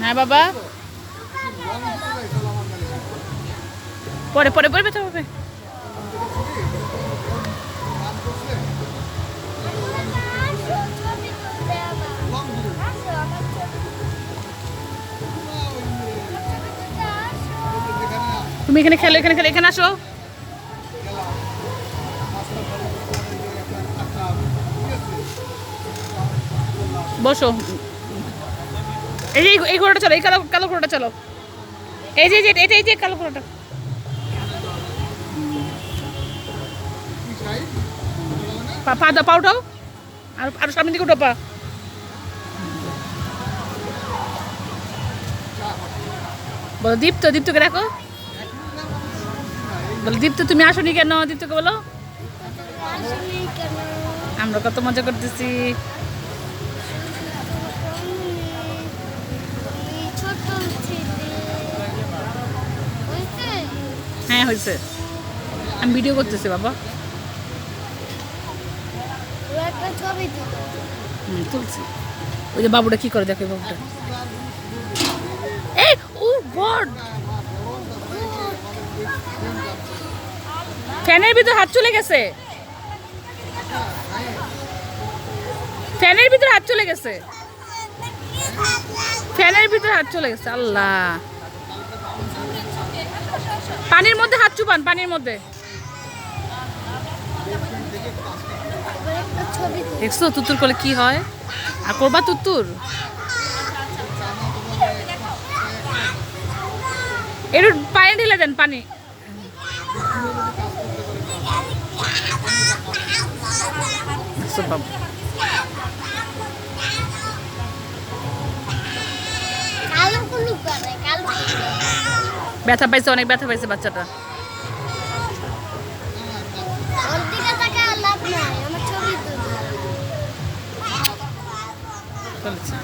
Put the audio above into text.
হ্যাঁ বাবা। পরে পরে পরে ব্যথা হবে। তুমি এখানে খেলো এখানে খেলো, এখানে আসো। বসো। এই যে এই- ঘোড়াটা চলো, এই কালো কালো ঘোড়াটা চলো। এই যে যে এটা এই যে, কালো ঘোড়াটা। পা দাও পা উঠাও আর আর সামনের দিকে উঠো, পা। বলো, দীপ্ত, দীপ্তকে রাখো। বলো, দীপ্ত, তুমি আসনি কেন? দীপ্তকে বলো। আমরা কত মজা করতেছি। হ্যাঁ হয়েছে। আমি ভিডিও করতেছি, বাবা। তুলছি। ওই যে বাবুটা কি করে? দেখো বাবুটা। ফ্যানের ভিতর হাত চলে গেছে। ফ্যানের ভিতর হাত চলে গেছে। ফ্যানের ভিতর হাত চলে গেছে, আল্লাহ। পানির মধ্যে হাত চুপান, পানির মধ্যে। দেখছ তুতুর করলে কি হয়? আর করবা তুতুর? একটু পানি ঢেলে দেন, পানি। ব্যথা পাইছে অনেক ব্যথা পাইছে বাচ্চাটা। চলেছে।